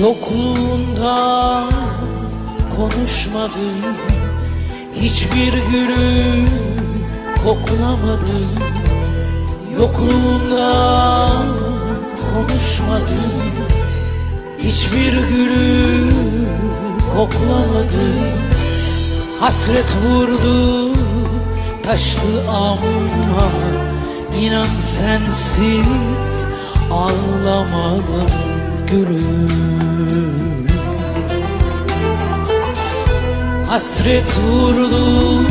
Yokluğunda konuşmadım Hiçbir gülü koklamadım. Yokluğunda konuşmadım Hiçbir gülü koklamadım. Hasret vurdu taştı ama inan sensiz ağlamadım gülüm. Hasret vurdu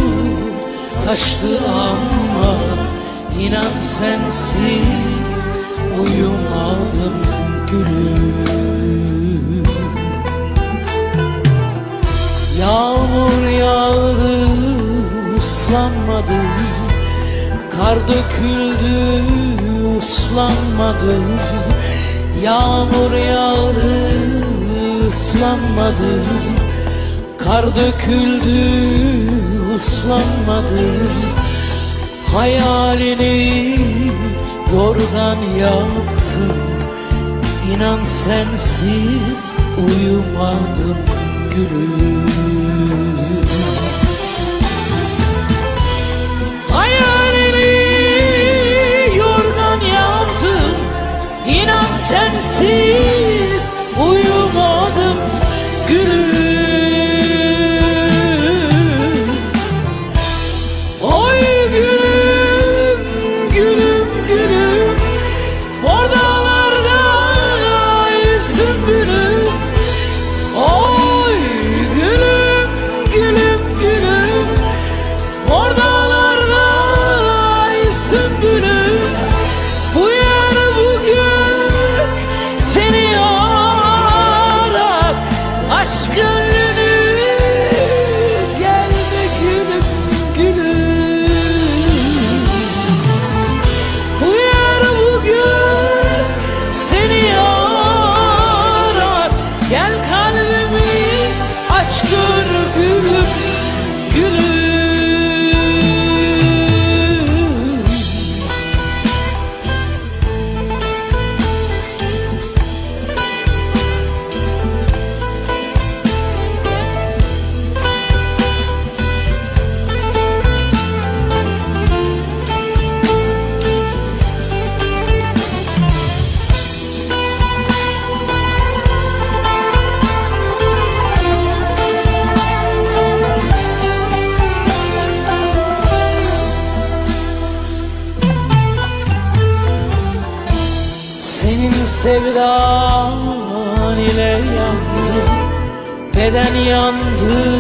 taştı ama inan sensiz uyumadım gülüm. Yağmur yağdı ıslanmadım Kar döküldü ıslanmadım Yağmur yağdı ıslanmadım Kar döküldü ıslanmadım Hayalini yorgan yaptım İnan sensiz uyumadım gülüm computer sevdan ile yandı. Beden yandı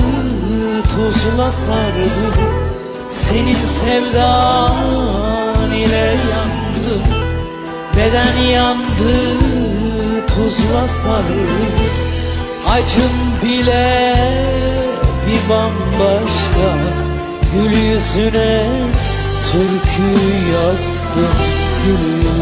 tuzla sardı. Senin sevdan ile yandı. Beden yandı tuzla sardı. Acın bile bir bambaşka. Gül yüzüne türkü yazdım gülüm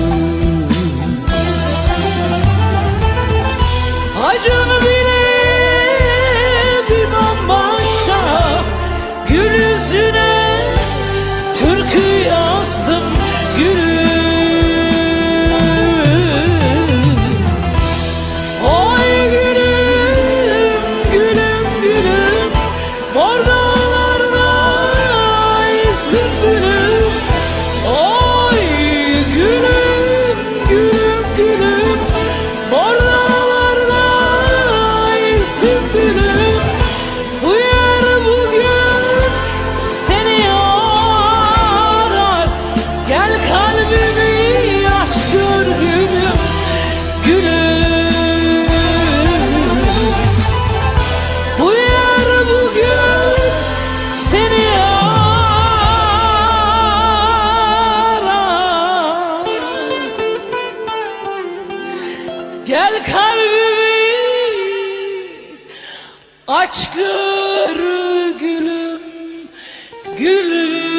Gel kalbimi aç gör gülüm Gülüm